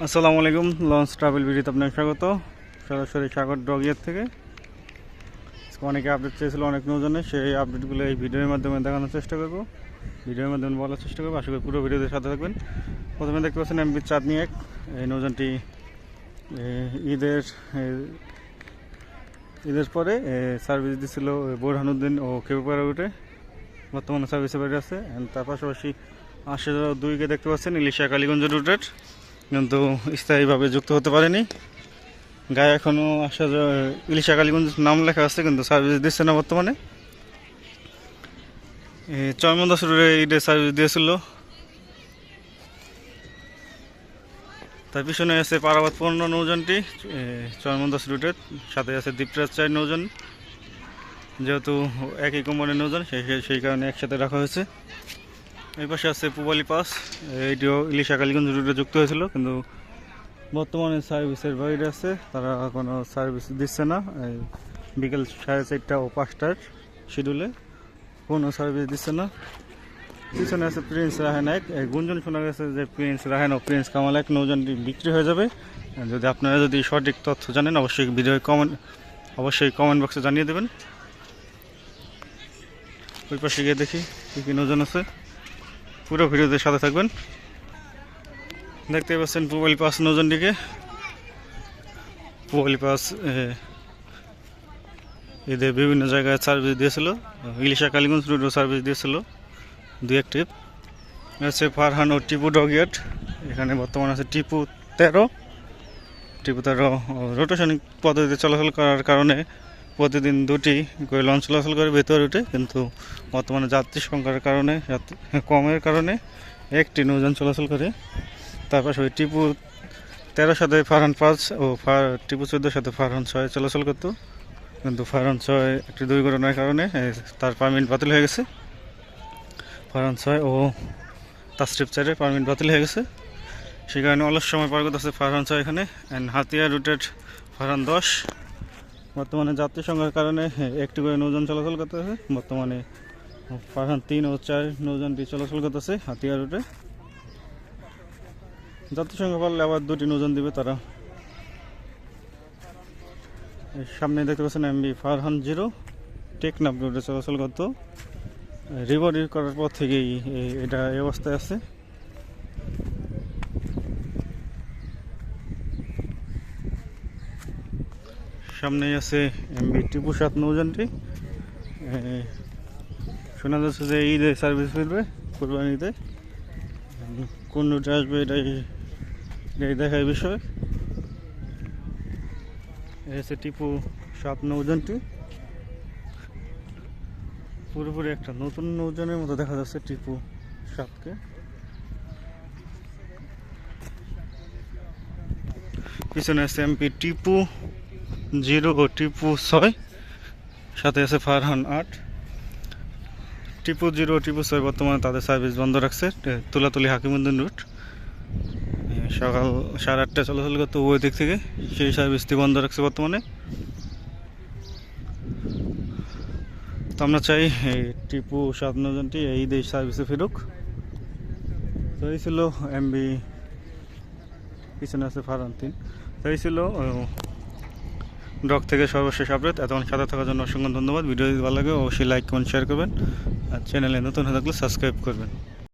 আসসালামু আলাইকুম launch travel ভিডিওতে আপনাকে স্বাগত। সরাসরি সাগর ডগিয়ার থেকে। অনেকে আপডেট চেয়েছিল, অনেক নৌজনে সেই আপডেটগুলো এই ভিডিওর মাধ্যমে দেখানোর চেষ্টা করব। ভিডিওর মাধ্যমে বলার চেষ্টা করব। আশা করি পুরো ভিডিওতে সাথে থাকবেন। প্রথমে দেখতে পাচ্ছেন এমবি চাঁদনি এক এই নৌজনটি ঈদের ঈদের পরে সার্ভিস দিছিল বোরহানুদ্দিন ও কেউপাড়া রুটে। বর্তমানে সার্ভিসে বাইরে আছে। তার পাশাপাশি আশি দুইকে দেখতে পাচ্ছেন ইলিশা কালীগঞ্জ রুটের। কিন্তু স্থায়ীভাবে যুক্ত হতে পারেনি। গায়ে এখনও আসা ইলিশা কালীগঞ্জ নাম লেখা আছে, কিন্তু সার্ভিস দিচ্ছে না বর্তমানে। চয়মন্দাস রুটে ঈদে সার্ভিস দিয়েছিল। তার পিছনে আছে পারাবাদ পূর্ণ নৌজনটি চয়মন্দাস রুটের সাথে আছে দ্বীপরাজ চার নৌজন যেহেতু একই কোম্পানির নৌজন সেই- সেই কারণে একসাথে রাখা হয়েছে। এই পাশে আছে পুবালি পাস। এইটিও ইলিশা কালীগঞ্জ রুটে যুক্ত হয়েছিল, কিন্তু বর্তমানে সার্ভিসের বাইরে আছে, তারা কোনো সার্ভিস দিচ্ছে না। এই বিকেল সাড়ে চারটা ও পাঁচটার শিডিউলে কোনো সার্ভিস দিচ্ছে না। পিছনে আছে প্রিন্স রাহেন এক। গুঞ্জন শোনা গেছে যে প্রিন্স রাহেন ও প্রিন্স কামাল এক নৌজনটি বিক্রি হয়ে যাবে। যদি আপনারা যদি সঠিক তথ্য জানেন, অবশ্যই ভিডিও কমেন্ট, অবশ্যই কমেন্ট বক্সে জানিয়ে দেবেন। ওই পাশে গিয়ে দেখি কী কী নৌজন আছে। পুরো ভিডিওতে সাথে থাকবেন। দেখতে পাচ্ছেন পুবালি পাস নৌজনটিকে পুবালি পাস এদের বিভিন্ন জায়গায় সার্ভিস দিয়েছিল। ইলিশা কালীগঞ্জ রুটও সার্ভিস দিয়েছিল। দুই এক ট্রিপ আছে ফারহান ও টিপু ডগিয়াট এখানে বর্তমান আছে টিপু তেরো টিপু তেরো রোটেশনিক পদ্ধতিতে চলাচল করার কারণে প্রতিদিন দুটি করে লঞ্চ চলাচল করে ভেতরে রুটে কিন্তু বর্তমানে যাত্রী সংখ্যার কারণে কমের কারণে একটি নৌযান চলাচল করে। তার পাশে টিপু তেরোর সাথে ফারহান পাঁচ ও ফার, টিপু চোদ্দোর সাথে ফারহান ছয় চলাচল করতো। কিন্তু ফারহান ছয় একটি দুর্ঘটনার কারণে তার পারমিট বাতিল হয়ে গেছে। ফারহান ছয় ও তাস্ট্রিপ চারের পারমিট বাতিল হয়ে গেছে। সে কারণে অলস সময় পার করতেছে ফারহান ছয় এখানে। অ্যান্ড হাতিয়া রুটেড ফারহান দশ। বর্তমানে যাত্রী সংখ্যার কারণে একটি করে নৌযান চলাচল করতেছে। বর্তমানে ফারহান তিন ও চার নৌযানটি চলাচল করতেছে হাতিয়া রুটে। যাত্রী সংখ্যা পারলে আবার দুটি নৌযান দিবে তারা। সামনে দেখতে পাচ্ছেন এমবি ফারহান জিরো, টেকনাফ রোডে চলাচল করতো। রিভারি করার পর থেকেই এটা এই অবস্থায় আছে। সামনেই আছে এমবি টিপু সাত নৌজানটি শোনা যাচ্ছে যে ঈদে সার্ভিস ফিরবে কোরবানিতে। কোন রুটে আসবে এটাই এটাই দেখার বিষয়। হচ্ছে টিপু সাত নৌজানটি পুরোপুরি একটা নতুন নৌজানের মতো দেখা যাচ্ছে টিপু সাতকে। পিছনে আছে এমপি টিপু। জিরো টিপু ছয়, সাথে আছে ফারহান আট। টিপু জিরো, টিপু ছয় বর্তমানে তাদের সার্ভিস বন্ধ রাখছে তুলাতুলি হাকিমুদ্দিন রুট সকাল সাড়ে আটটা চলাচল করতো ওই দিক থেকে, সেই সার্ভিসটি বন্ধ রাখছে বর্তমানে। তো আমরা চাই এই টিপু সাত নজনটি এই দেশ সার্ভিসে ফিরুক। তো এই ছিল এমবি, পিছনে আছে ফারান তিন। তো এই ছিল ডক থেকে সর্বশেষ আপডেট। এতক্ষণ সাথে থাকার জন্য অসংখ্য ধন্যবাদ। ভিডিও যদি ভালো লাগে, অবশ্যই লাইক কমেন্ট শেয়ার করবেন। আর চ্যানেলে নতুন হয়ে থাকলে সাবস্ক্রাইব করবেন।